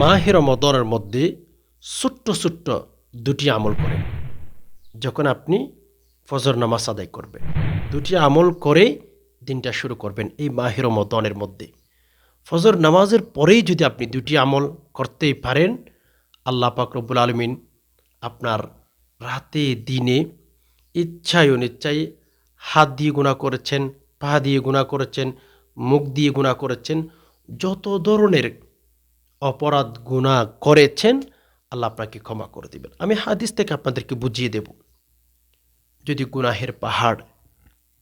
মাহের মদরের মধ্যে ছোট্ট ছোট্ট দুটি আমল করেন। যখন আপনি ফজর নামাজ আদায় করবেন, দুটি আমল করেই দিনটা শুরু করবেন এই মাহের মদনের মধ্যে। ফজর নামাজের পরেই যদি আপনি দুটি আমল করতেই পারেন, আল্লাহ পাক রব্বুল আলমিন আপনার রাতে, দিনে ইচ্ছায় অনিচ্ছায় হাত দিয়ে গুণা করেছেন, পা দিয়ে গুণা করেছেন, মুখ দিয়ে গুণা করেছেন, যত ধরনের অপরাধ গুণা করেছেন, আল্লাহ আপনাকে ক্ষমা করে দেবেন। আমি হাদিস থেকে আপনাদেরকে বুঝিয়ে দেব। যদি গুনাহের পাহাড়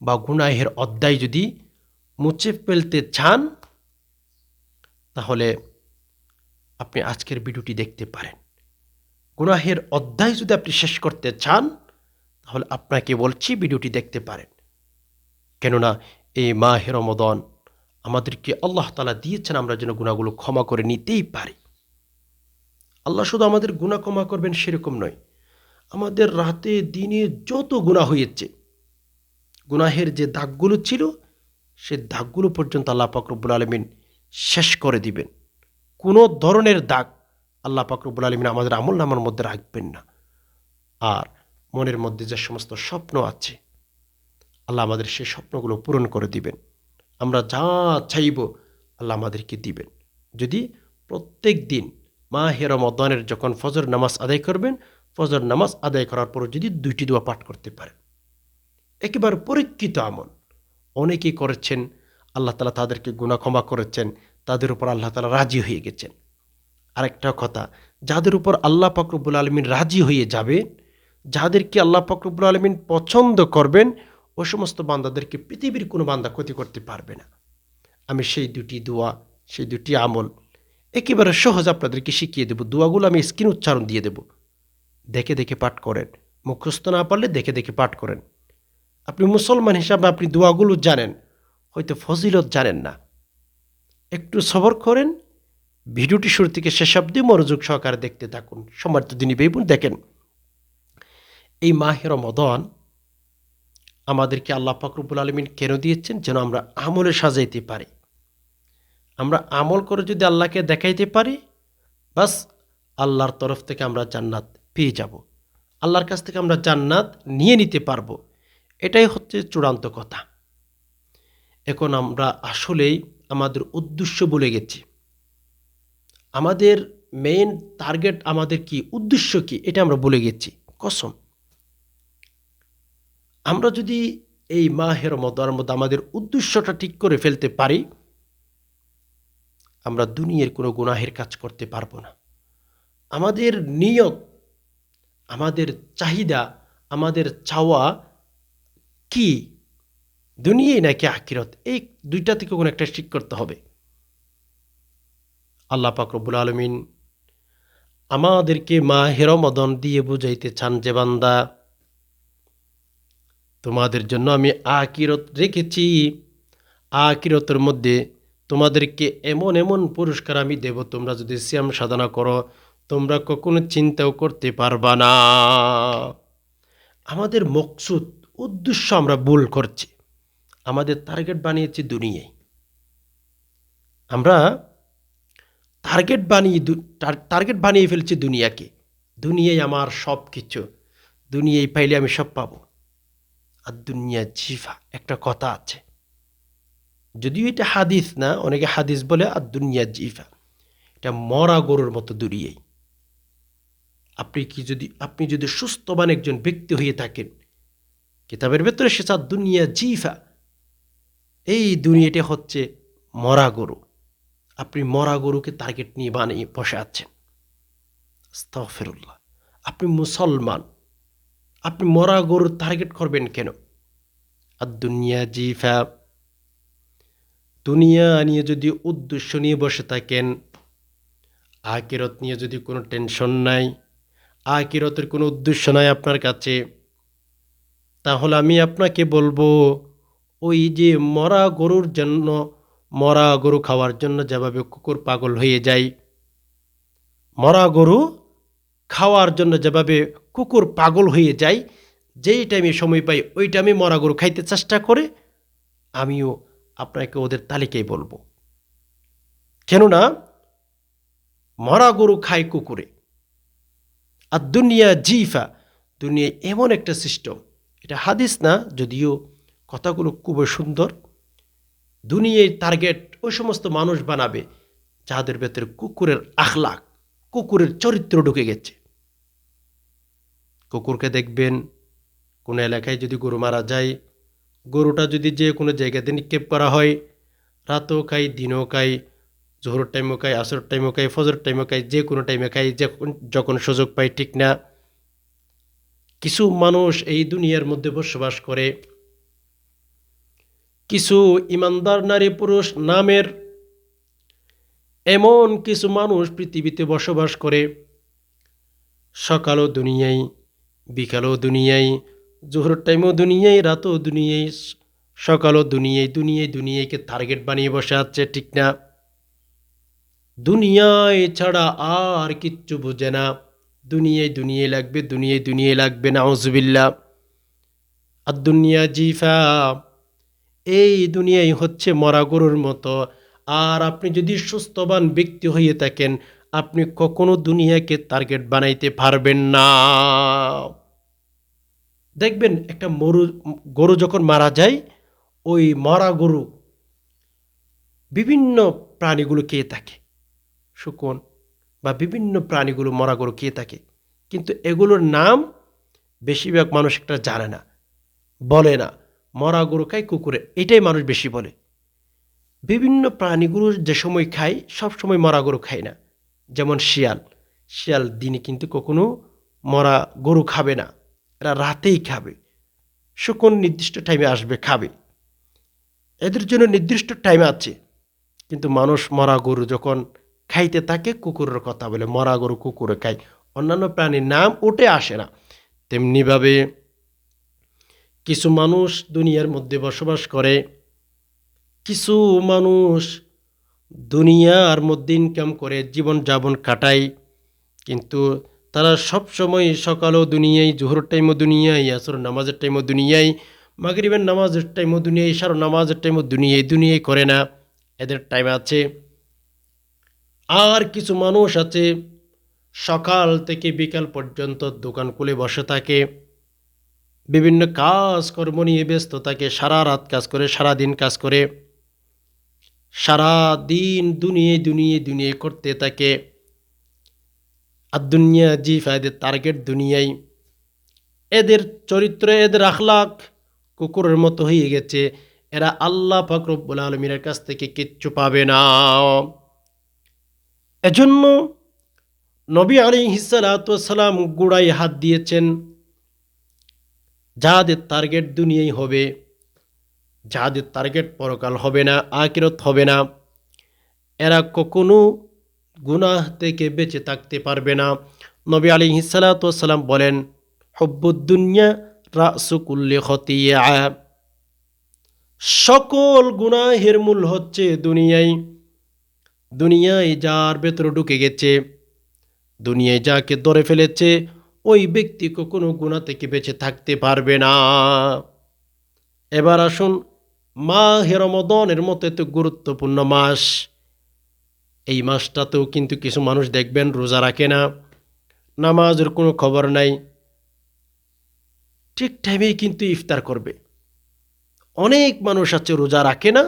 বা গুনাহের অধ্যায় যদি মুছে ফেলতে চান, তাহলে আপনি আজকের ভিডিওটি দেখতে পারেন। গুনাহের অধ্যায় যদি আপনি শেষ করতে চান, তাহলে আপনাকে বলছি ভিডিওটি দেখতে পারেন। কেননা এই মাহের রমদন আমাদেরকে আল্লাহ তালা দিয়েছেন, আমরা যেন গুণাগুলো ক্ষমা করে নিতেই পারি। আল্লাহ শুধু আমাদের গুণা ক্ষমা করবেন সেরকম নয়, আমাদের রাতে, দিনে যত গুণা হয়েছে, গুনাহের যে দাগগুলো ছিল, সে দাগগুলো পর্যন্ত আল্লাহ পাকরবুল আলমিন শেষ করে দিবেন। কোনো ধরনের দাগ আল্লাহ পাকরবুল আলমিন আমাদের আমল নামার মধ্যে রাখবেন না। আর মনের মধ্যে যে সমস্ত স্বপ্ন আছে, আল্লাহ আমাদের সেই স্বপ্নগুলো পূরণ করে দিবেন। আমরা যা চাইব আল্লাহ আমাদেরকে দিবেন। যদি প্রত্যেক দিন মা হেরমদানের যখন ফজর নামাজ আদায় করবেন, ফজর নামাজ আদায় করার পর যদি দুইটি দোয়া পাঠ করতে পারেন। একেবারে পরীক্ষিত আমল। অনেকেই করেছেন, আল্লাহ তালা তাদেরকে গুণা ক্ষমা করেছেন, তাদের উপর আল্লাহ তালা রাজি হয়ে গেছেন। আরেকটা কথা, যাদের উপর আল্লাহ পাকরবুল আলমিন রাজি হয়ে যাবে যাদেরকে আল্লাহ ফকরবুল আলমিন পছন্দ করবেন ওই সমস্ত বান্দাদেরকে পৃথিবীর কোনো বান্দা ক্ষতি করতে পারবে না। আমি সেই দুটি দোয়া, সেই দুটি আমল একেবারে সহজ আপনাদেরকে শিখিয়ে দেব। দোয়াগুলো আমি স্ক্রিন উচ্চারণ দিয়ে দেব। দেখে দেখে পাঠ করেন। মুখস্থ না পারলে দেখে দেখে পাঠ করেন। আপনি মুসলমান হিসাবে আপনি দোয়াগুলো জানেন, হয়তো ফজিলত জানেন না। একটু সবর করেন, ভিডিওটি শুরু থেকে শেষ অব্দি মনোযোগ সহকারে দেখতে থাকুন। সম্মানিত দিনই বেবুন দেখেন, এই মাহের মদন আমাদেরকে আল্লাহ ফাকরুবুল আলমিন কেন দিয়েছেন? যেন আমরা আমলে সাজাইতে পারি। আমরা আমল করে যদি আল্লাহকে দেখাইতে পারি, বাস আল্লাহর তরফ থেকে আমরা জান্নাত পেয়ে যাব। আল্লাহর কাছ থেকে আমরা জান্নাত নিয়ে নিতে পারব। এটাই হচ্ছে চূড়ান্ত কথা। এখন আমরা আসলেই আমাদের উদ্দেশ্য বলে গেছি। আমাদের মেইন টার্গেট আমাদের কি? উদ্দেশ্য কি? এটা আমরা বলে গেছি। কসম। আমরা যদি এই মাহের মদার মধ্যে আমাদের উদ্দেশ্যটা ঠিক করে ফেলতে পারি, আমরা দুনিয়ার কোনো গুনাহের কাজ করতে পারব না। আমাদের নিয়ত, আমাদের চাহিদা, আমাদের চাওয়া কি? দুনিয়ায় নাকি আকিরত এই দুইটা থেকে কোনো একটা ঠিক করতে হবে। আল্লাহ পাকরবুল আলমিন আমাদেরকে মা হেরমদন দিয়ে বুঝাইতে চান যে বান্দা তোমাদের জন্য আমি আকিরত রেখেছি। আকিরতের মধ্যে তোমাদেরকে এমন এমন পুরস্কার আমি দেব, তোমরা যদি শ্যাম সাধনা করো, তোমরা কখনো চিন্তাও করতে পারবা না। আমাদের মকসুদ উদ্দেশ্য আমরা ভুল করছি। আমাদের টার্গেট বানিয়েছি দুনিয়ায়। আমরা টার্গেট বানিয়ে টার্গেট বানিয়ে ফেলছি দুনিয়াকে। দুনিয়ায় আমার সব কিছু দুনিয়ায় পাইলে আমি সব পাবো। আর দুনিয়া জিফা, একটা কথা আছে। যদিও এটা হাদিস না, অনেকে হাদিস বলে আর দুনিয়া জিফা। এটা মরা গরুর মতো দুনিয়াই আপনি কি যদি, আপনি যদি সুস্থবান একজন ব্যক্তি হয়ে থাকেন, কিতাবের ভেতরে সে চার দুনিয়া জিফা। এই দুনিয়াটা হচ্ছে মরা গরু। আপনি মরা গরুকে টার্গেট নিয়ে বানিয়ে বসে আছেন। আপনি মুসলমান। আপনি মরা গরুর টার্গেট করবেন কেন? আর দুনিয়া জিফা। দুনিয়া নিয়ে যদি উদ্দেশ্য নিয়ে বসে থাকেন আকিরত নিয়ে যদি কোনো টেনশন নাই আকিরতের কোনো উদ্দেশ্য নাই আপনার কাছে, তাহলে আমি আপনাকে বলব, ওই যে মরা গরুর জন্য, মরা গরু খাওয়ার জন্য যেভাবে কুকুর পাগল হয়ে যায়, মরা গরু খাওয়ার জন্য যেভাবে কুকুর পাগল হয়ে যায় যেই টাইমে সময় পাই, ওই টাইমে মরা গরু খাইতে চেষ্টা করে, আমিও আপনাকে ওদের তালিকায় বলব। কেননা মরা গরু খায় কুকুরে। আর দুনিয়া জিফা দুনিয়া এমন একটা সিস্টেম এটা হাদিস না, যদিও কথাগুলো খুবই সুন্দর। দুনিয়ায় টার্গেট ওই সমস্ত মানুষ বানাবে, যাদের ভেতরে কুকুরের আখলাক কুকুরের চরিত্র ঢুকে গেছে। কুকুরকে দেখবেন কোনো এলাকায় যদি গরু মারা যায়, গরুটা যদি যে কোনো জায়গাতে নিক্ষেপ করা হয়, রাতও খাই দিনও খাই জোহর টাইমও খাই আসর টাইমও খাই ফজর টাইমও খাই যে কোনো টাইমে খাই যখন সুযোগ পাই ঠিক না। কিছু মানুষ এই দুনিয়ার মধ্যে বসবাস করে। কিছু ইমানদার নারী পুরুষ নামের এমন কিছু মানুষ পৃথিবীতে বসবাস করে। সকালও দুনিয়ায়, বিকালও দুনিয়ায় জোহর টাইমও দুনিয়ায়, রাতও দুনিয়ায়, সকালও দুনিয়ায় দুনিয়ায় দুনিয়াকে টার্গেট বানিয়ে বসে আছে, ঠিক না? দুনিয়ায় ছাড়া আর কিচ্ছু বোঝে না। দুনিয়ায় দুনিয়ায় লাগবে, দুনিয়ায় দুনিয়ায় লাগবে না ওজবিল্লা আর দুনিয়া জিফা, এই দুনিয়াই হচ্ছে মরা গরুর মতো। আর আপনি যদি সুস্থবান ব্যক্তি হয়ে থাকেন, আপনি কখনো দুনিয়াকে টার্গেট বানাইতে পারবেন না। দেখবেন একটা মরু, গরু যখন মারা যায়, ওই মরা গরু বিভিন্ন প্রাণীগুলো খেয়ে থাকে। শুকন বা বিভিন্ন প্রাণীগুলো, মরা গরু খেয়ে থাকে। কিন্তু এগুলোর নাম বেশিরভাগ মানুষ একটা জানে না, বলে না। মরা গরু খায়, কুকুরে, এটাই মানুষ বেশি বলে। বিভিন্ন প্রাণীগুলো যে সময় খায়, সব সময় মরা গরু খায় না। যেমন শিয়াল শিয়াল দিনে কিন্তু কখনো মরা গরু খাবে না। এরা রাতেই খাবে। শুকন নির্দিষ্ট টাইমে আসবে, খাবে। এদের জন্য নির্দিষ্ট টাইম আছে। কিন্তু মানুষ মরা গরু যখন খাইতে থাকে, কুকুরের কথা বলে, মরা গরু কুকুরে খায়। অন্যান্য প্রাণীর নাম উঠে আসে না। তেমনিভাবে কিছু মানুষ দুনিয়ার মধ্যে বসবাস করে, কিছু মানুষ দুনিয়ার মধ্যে ইনকাম করে জীবন যাপন কাটায় কিন্তু তারা সব সময় সকালও দুনিয়ায় জোহর টাইমও দুনিয়ায় আসর নামাজের টাইমও দুনিয়ায়, মাগরিবের নামাজের টাইমও দুনিয়ায় সার নামাজের টাইমও দুনিয়ায় দুনিয়ায় করে না। এদের টাইম আছে। আর কিছু মানুষ আছে, সকাল থেকে বিকাল পর্যন্ত দোকান খুলে বসে থাকে। বিভিন্ন কাজ কর্ম নিয়ে ব্যস্ত থাকে, সারা রাত কাজ করে, সারা দিন কাজ করে। সারা দিন দুনিয়ে দুনিয়ে দুনিয়ে করতে থাকে। আর দুনিয়া জি ফায়দের টার্গেট দুনিয়াই। এদের চরিত্র, এদের আখলাক কুকুরের মতো হয়ে গেছে। এরা আল্লাহ ফকরবুল আলমীর কাছ থেকে কিচ্ছু পাবে না। এজন্য নবী আলী হিসালাতাম গুড়াই হাত দিয়েছেন যাদের টার্গেট দুনিয়াই হবে যাদের টার্গেট পরকাল হবে না আকিরত হবে না। এরা কখনো গুনাহ থেকে বেঁচে থাকতে পারবে না। নবী আলী হিসালাতাম বলেন, হব্বুদ্দুনিয়া রাসুকুল্লি খতিয়া সকল গুনাহের মূল হচ্ছে দুনিয়ায়। দুনিয়ায় যার ভেতরে ঢুকে গেছে, দুনিয়ায় যাকে ধরে ফেলেছে, ওই ব্যক্তি কখনো গুণা থেকে বেঁচে থাকতে পারবে না। এবার আসুন মা হেরমদনের মতো এত গুরুত্বপূর্ণ মাস। এই মাসটাতেও কিন্তু কিছু মানুষ দেখবেন রোজা রাখে না, নামাজের কোনো খবর নাই, ঠিক টাইমেই কিন্তু ইফতার করবে। অনেক মানুষ আছে রোজা রাখে না,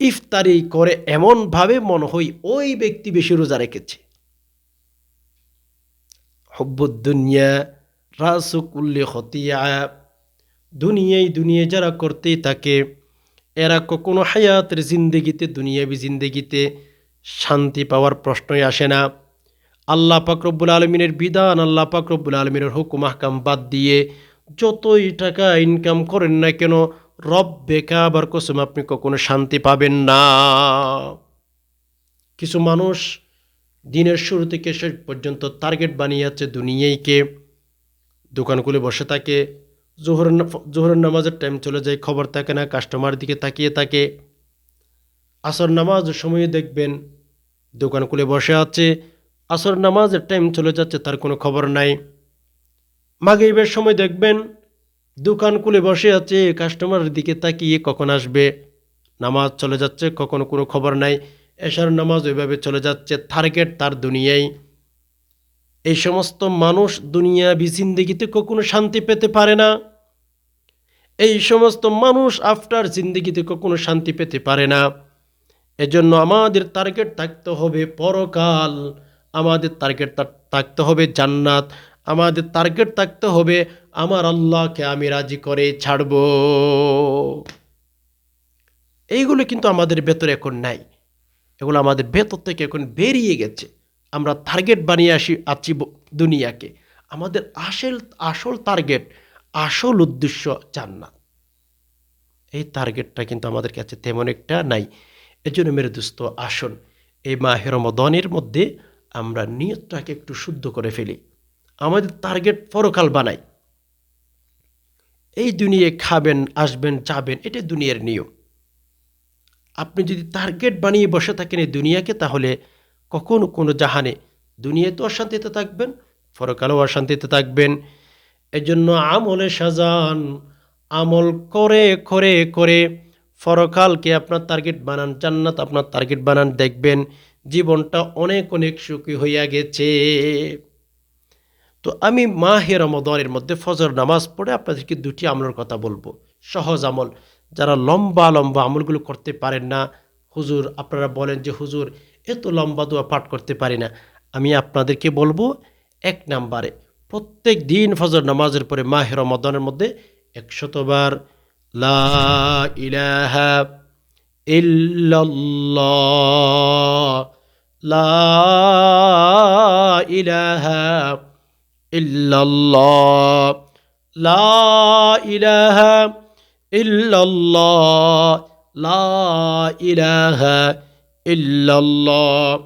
ইফতারি করে এমনভাবে মনে হয় ওই ব্যক্তি বেশি রোজা রেখেছে। হব্বুদ্দুনিয়া রাসুকুল্লি হতিয়া দুনিয়ায় দুনিয়া যারা করতেই থাকে এরা কখনো হায়াতের জিন্দগিতে, দুনিয়াবি জিন্দগিতে শান্তি পাওয়ার প্রশ্নই আসে না। আল্লাহ পাকরব্বুল আলমিনের বিধান, আল্লাহ পাকরব্বুল আলমিনের হুকুম হাকাম বাদ দিয়ে যতই টাকা ইনকাম করেন না কেন রব বেকা আবার কসম আপনি কখনো শান্তি পাবেন না। কিছু মানুষ দিনের শুরু থেকে শেষ পর্যন্ত টার্গেট বানিয়ে যাচ্ছে দুনিয়াইকে। দোকান খুলে বসে থাকে জোহর জোহরের নামাজের টাইম চলে যায়, খবর থাকে না কাস্টমার দিকে তাকিয়ে থাকে। আসর নামাজের সময় দেখবেন, দোকান খুলে বসে আছে। আসর নামাজের টাইম চলে যাচ্ছে, তার কোনো খবর নাই। মাগরিবের সময় দেখবেন, দোকান খুলে বসে আছে কাস্টমারের দিকে তাকিয়ে কখন আসবে? নামাজ চলে যাচ্ছে, কখনো কোনো খবর নাই। এশার নামাজ ওইভাবে চলে যাচ্ছে টার্গেট তার দুনিয়ায়। এই সমস্ত মানুষ দুনিয়া জিন্দিগিতে কখনো শান্তি পেতে পারে না। এই সমস্ত মানুষ আফটার জিন্দিগিতে কখনো শান্তি পেতে পারে না। এজন্য আমাদের টার্গেট থাকতে হবে পরকাল। আমাদের টার্গেট থাকতে হবে জান্নাত। আমাদের টার্গেট থাকতে হবে আমার আল্লাহকে আমি রাজি করে ছাড়ব। এইগুলো কিন্তু আমাদের ভেতরে এখন নাই। এগুলো আমাদের ভেতর থেকে এখন বেরিয়ে গেছে। আমরা টার্গেট বানিয়ে আসি আছি দুনিয়াকে। আমাদের আসল আসল টার্গেট আসল উদ্দেশ্য জান্নাত। এই টার্গেটটা কিন্তু আমাদের কাছে তেমন একটা নাই। এজন্য মেরে দোস্ত, আসুন এই মাহের রমদনের মধ্যে আমরা নিয়তটাকে একটু শুদ্ধ করে ফেলি। আমাদের টার্গেট পরকাল বানাই। এই দুনিয়ায় খাবেন, আসবেন, যাবেন এটা দুনিয়ার নিয়ম। আপনি যদি টার্গেট বানিয়ে বসে থাকেন এই দুনিয়াকে, তাহলে কখনো কোনো জাহানে দুনিয়ায় তো অশান্তিতে থাকবেন পরকালেও অশান্তিতে থাকবেন। এজন্য আমলে সাজান, আমল করে করে করে পরকালকে আপনার টার্গেট বানান, জান্নাত আপনার টার্গেট বানান, দেখবেন জীবনটা অনেক অনেক সুখী হইয়া গেছে। তো আমি মাহে রমদনের মধ্যে ফজর নামাজ পড়ে আপনাদেরকে দুটি আমলের কথা বলব। সহজ আমল, যারা লম্বা লম্বা আমলগুলো করতে পারেন না, হুজুর আপনারা বলেন যে, হুজুর এত লম্বা দোয়া পাঠ করতে পারি না। আমি আপনাদেরকে বলব, এক নাম্বারে, প্রত্যেক দিন ফজর নামাজের পরে মাহে রমদনের মধ্যে একশতবার লা ইলাহা ইল্লাল্লাহ, লা ইলাহা লা লা ইলাহা ইল্লাল্লাহ।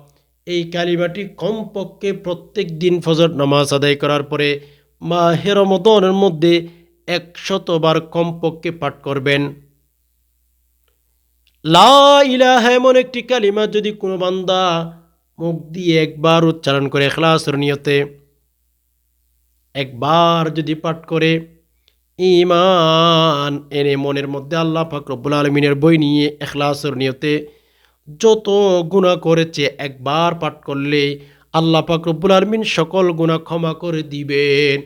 এই কালিমাটি কমপক্ষে প্রত্যেক দিন ফজর নামাজ আদায় করার পরে মাহের রমদনের মধ্যে একশতবার কমপক্ষে পাঠ করবেন। লা ইলাহা এমন একটি কালিমা যদি কোনো বান্দা মুখ দিয়ে একবার উচ্চারণ করে এখলাসের নিয়তে একবার যদি পাঠ করে ইমান এনে মনের মধ্যে আল্লাহ পাক রব্বুল আলমিনের বই নিয়ে এখলাসের নিয়তে যত গুণা করেছে একবার পাঠ করলে আল্লাহ পাক রব্বুল আলমিন সকল গুণা ক্ষমা করে দিবেন।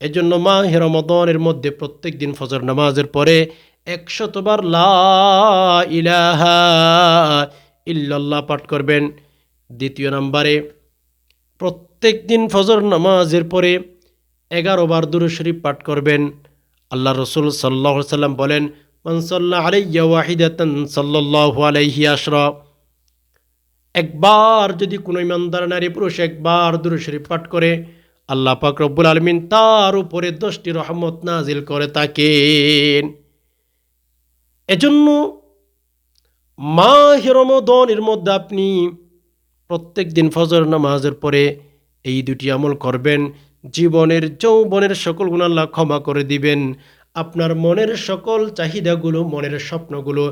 এজন্য মা রমদনের মধ্যে প্রত্যেক দিন ফজর নামাজের পরে একশতবার লা ইলাহা ইল্লাল্লাহ পাঠ করবেন। দ্বিতীয় নম্বরে, প্রত্যেক দিন ফজর নামাজের পরে এগারো বার শরীফ পাঠ করবেন। আল্লাহ রসুল সাল্লাহ সাল্লাম বলেন মনসল্লা আলাইয়া ওয়াহিদাতন সাল্লাহ আলাইহি আশরা। একবার যদি কোনো ইমানদার নারী পুরুষ একবার দুরু শরীফ পাঠ করে, আল্লাহ পাক রব্বুল আলমিন তার উপরে দশটি রহমত নাজিল করে থাকেন। এজন্য মা হিরমদনের মধ্যে আপনি প্রত্যেক দিন ফজর নামাজের পরে এই দুটি আমল করবেন। জীবনের যৌবনের সকল গুণ আল্লাহ ক্ষমা করে দিবেন। আপনার মনের সকল চাহিদাগুলো, মনের স্বপ্নগুলো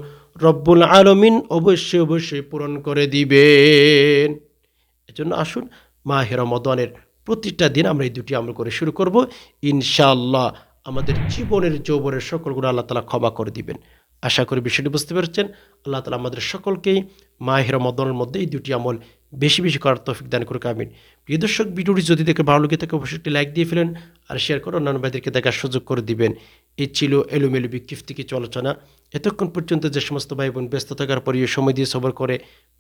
রব্বুল আলমিন অবশ্যই অবশ্যই পূরণ করে দিবেন। এজন্য আসুন মাহের রমদনের প্রতিটা দিন আমরা এই দুটি আমল করে শুরু করব। ইনশাআল্লাহ আমাদের জীবনের যৌবনের সকলগুলো আল্লাহ তালা ক্ষমা করে দিবেন। আশা করি বিষয়টি বুঝতে পেরেছেন। আল্লাহ তালা আমাদের সকলকেই মাহের রমদনের মধ্যে এই দুটি আমল বেশি বেশি করার তৌফিক দান করুক, আমিন। প্রিয় দর্শক, ভিডিওটি যদি দেখে ভালো লেগে থাকে, অবশ্যই একটি লাইক দিয়ে ফেলেন আর শেয়ার করে অন্যান্য ভাইদেরকে দেখার সুযোগ করে দিবেন। এই ছিল এলোমেলো বিক্ষিপ্তি কিছু আলোচনা এতক্ষণ পর্যন্ত যে সমস্ত ভাই বোন ব্যস্ত থাকার পরেও সময় দিয়ে সবর করে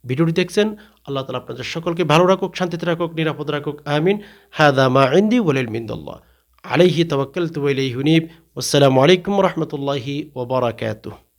ভিডিওটি দেখছেন। আল্লাহ তালা আপনাদের সকলকে ভালো রাখুক, শান্তিতে রাখুক, নিরাপদ রাখুক, আমিন। হাদা মা ইন্দি ওয়ালিল মিন্দল্লাহ। আলাইহি তাওয়াক্কালতু ওয়া ইলাইহি হুনিব আসসালামু আলাইকুম রহমতুল্লাহি ওয়া বারাকাতুহু।